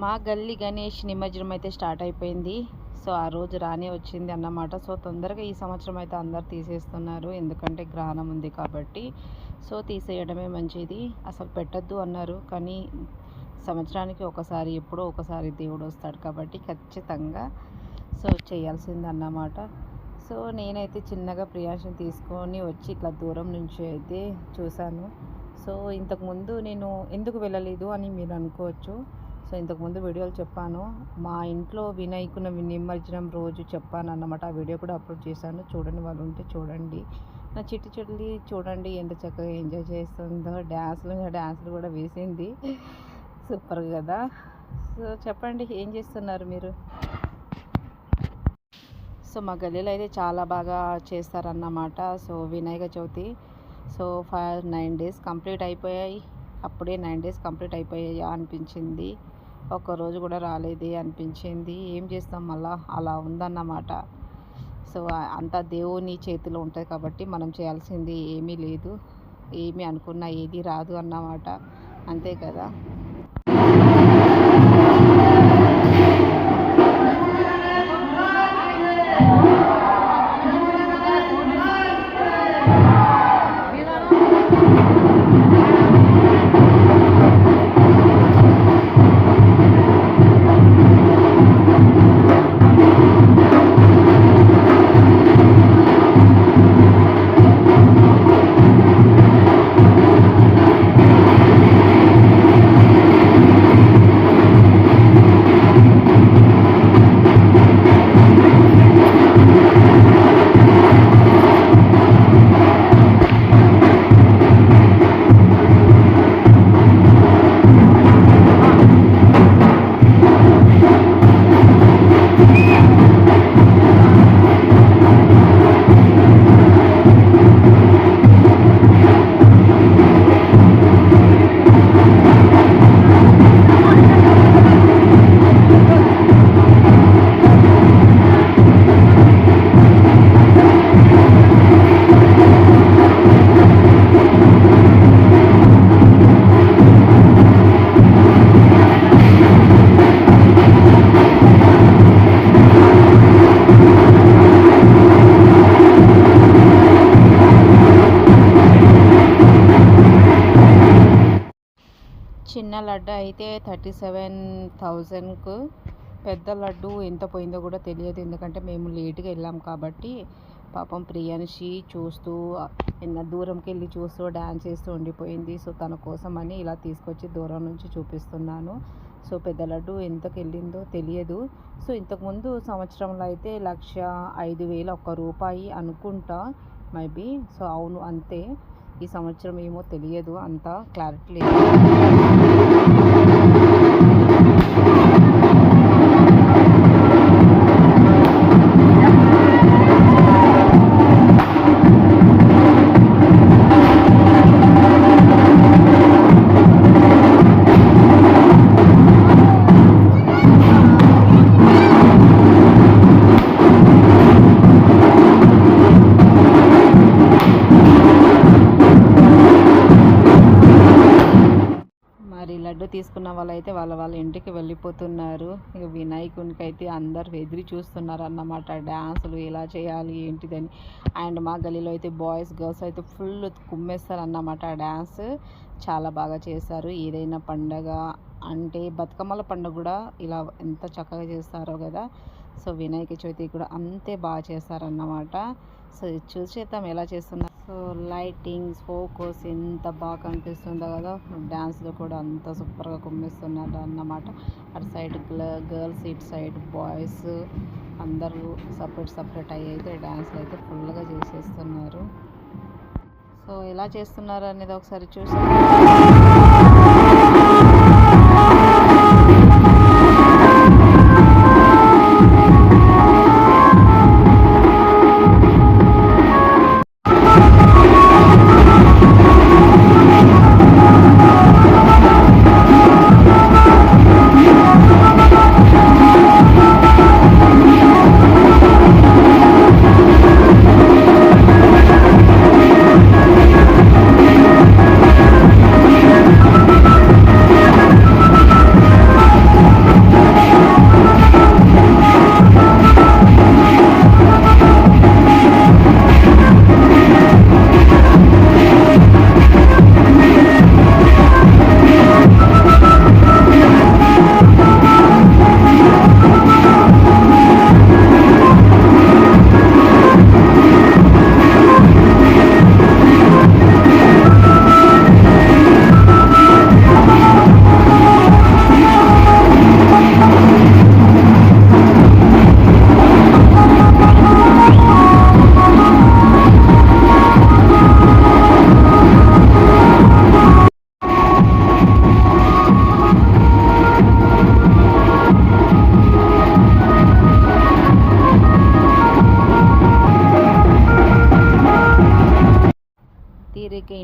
మా గల్లీ గణేష్ నిమజ్జనం అయితే స్టార్ట్ అయిపోయింది. సో ఆ రోజు రానే వచ్చింది అన్నమాట. సో తొందరగా ఈ సంవత్సరం అయితే అందరు తీసేస్తున్నారు. ఎందుకంటే గ్రహణం ఉంది కాబట్టి. సో తీసేయడమే మంచిది. అసలు పెట్టద్దు అన్నారు. కానీ సంవత్సరానికి ఒకసారి ఎప్పుడో ఒకసారి దేవుడు వస్తాడు కాబట్టి ఖచ్చితంగా సో చేయాల్సింది అన్నమాట. సో నేనైతే చిన్నగా ప్రియాషన్ తీసుకొని వచ్చి ఇట్లా దూరం నుంచి అయితే చూశాను. సో ఇంతకుముందు నేను ఎందుకు వెళ్ళలేదు అని మీరు అనుకోవచ్చు. సో ఇంతకుముందు వీడియోలు చెప్పాను. మా ఇంట్లో వినాయకుని నిమజ్జనం రోజు చెప్పాను అన్నమాట ఆ వీడియో కూడా అప్లోడ్ చేశాను. చూడండి వాళ్ళు ఉంటే చూడండి. నా చిట్టి చెల్లి చూడండి ఎంత చక్కగా ఎంజాయ్ చేస్తుందో. డ్యాన్స్లు డ్యాన్స్లు కూడా వేసింది. సూపర్ కదా. సో చెప్పండి ఏం చేస్తున్నారు మీరు? సో మా గల్లీలో అయితే చాలా బాగా చేస్తారన్నమాట. So Vinayaka Chavithi. So five nine days complete అయిపోయాయి. అప్పుడే నైన్ డేస్ కంప్లీట్ అయిపోయాయా అనిపించింది. ఒక్కరోజు కూడా రాలేదే అనిపించింది. ఏం చేస్తాం మళ్ళా? అలా ఉందన్నమాట. సో అంతా దేవుని చేతిలో ఉంటుంది కాబట్టి మనం చేయాల్సింది ఏమీ లేదు. ఏమీ అనుకున్నా ఏది రాదు అన్నమాట. అంతే కదా? చిన్న లడ్డు అయితే థర్టీ సెవెన్ థౌజండ్కు. పెద్ద లడ్డు ఎంత పోయిందో కూడా తెలియదు. ఎందుకంటే మేము లేట్గా వెళ్ళాం కాబట్టి పాపం ప్రియాన్షి చూస్తూ ఎన్న దూరంకి వెళ్ళి చూస్తూ డ్యాన్స్ చేస్తూ ఉండిపోయింది. సో తన కోసం అని ఇలా తీసుకొచ్చి దూరం నుంచి చూపిస్తున్నాను. సో పెద్ద లడ్డు ఎంతకు వెళ్ళిందో తెలియదు. సో ఇంతకుముందు సంవత్సరంలో అయితే లక్ష ఐదు వేల ఒక్క రూపాయి అనుకుంటా మేబీ సో అవును అంతే. ఈ సంవత్సరం ఏమో తెలియదు అంత క్లారిటీ లేదు. తీసుకున్న వాళ్ళైతే వాళ్ళ వాళ్ళ ఇంటికి వెళ్ళిపోతున్నారు. ఇక వినాయకునికి అయితే అందరు ఎదిరి చూస్తున్నారు అన్నమాట డ్యాన్సులు ఎలా చేయాలి ఏంటిదని. అండ్ మా గలీలో అయితే బాయ్స్ గర్ల్స్ అయితే ఫుల్ కుమ్మేస్తారు అన్నమాట ఆ డ్యాన్స్. చాలా బాగా చేస్తారు ఏదైనా పండగ అంటే బతుకమ్మల పండుగ కూడా ఇలా ఎంత చక్కగా చేస్తారో కదా. సో వినాయక చవితి కూడా అంతే బాగా చేస్తారన్నమాట. సో చూసేద్దాం ఎలా చేస్తున్నారు? సో లైటింగ్స్ ఫోకస్ ఎంత బాగా కనిపిస్తుందో కదా. డ్యాన్స్లో కూడా అంత సూపర్గా కుమ్మిస్తున్నారు అన్నమాట. అటు సైడ్ గర్ల్స్ ఇటు సైడ్ బాయ్స్ అందరూ సపరేట్ సపరేట్ అయ్యి అయితే డ్యాన్స్లు అయితే ఫుల్గా చేసేస్తున్నారు. సో ఎలా చేస్తున్నారు అనేది ఒకసారి చూసి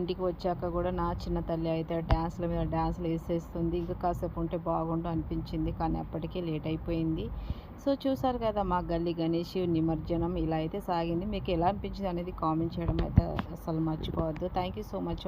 ఇంటికి వచ్చాక కూడా నా చిన్న తల్లి అయితే డ్యాన్స్ల మీద డ్యాన్స్లు వేసేస్తుంది. ఇంకా కాసేపు ఉంటే బాగుండు అనిపించింది. కానీ అప్పటికే లేట్ అయిపోయింది. సో చూసారు కదా మా గల్లీ గణేష్ నిమజ్జనం ఇలా అయితే సాగింది. మీకు ఎలా అనిపించింది అనేది కామెంట్ చేయడం అయితే అసలు మర్చిపోవద్దు. Thank you so much.